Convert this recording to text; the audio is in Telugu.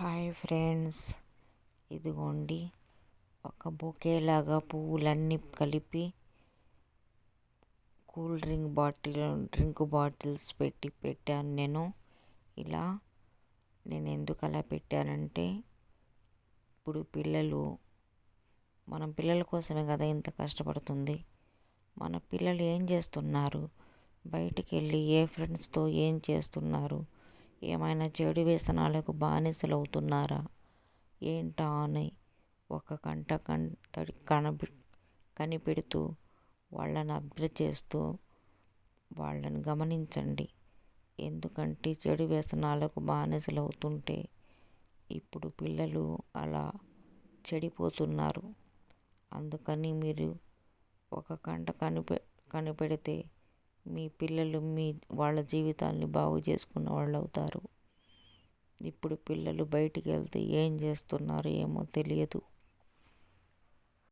Hi friends. ఇదిగోండి ఒక బొకేలాగా పువ్వులన్నీ కలిపి cool drink bottle drink bottles పెట్టి పెట్టాను నేను. ఇలా నేను ఎందుకు అలా పెట్టానంటే ఇప్పుడు పిల్లలు మనం పిల్లల కోసమే కదా ఇంత కష్టపడుతుంది. మన పిల్లలు ఏం చేస్తున్నారు? బయటికి వెళ్ళి ఏ ఫ్రెండ్స్తో ఏం చేస్తున్నారు? ఏమైనా చెడు వ్యసనాలకు బానిసలు అవుతున్నారా ఏంటా అని ఒక కంట కన్ కనబి కనిపెడుతూ వాళ్ళని అబ్జర్వ్ చేస్తూ వాళ్ళని గమనించండి. ఎందుకంటే చెడు వ్యసనాలకు బానిసలు అవుతుంటే ఇప్పుడు పిల్లలు అలా చెడిపోతున్నారు. అందుకని మీరు ఒక కంట కనిపె కనిపెడితే మీ పిల్లలు మీ వాళ్ళ జీవితాల్ని బాగు చేసుకున్న వాళ్ళు అవుతారు. ఇప్పుడు పిల్లలు బయటికి వెళ్తే ఏం చేస్తున్నారో ఏమో తెలియదు.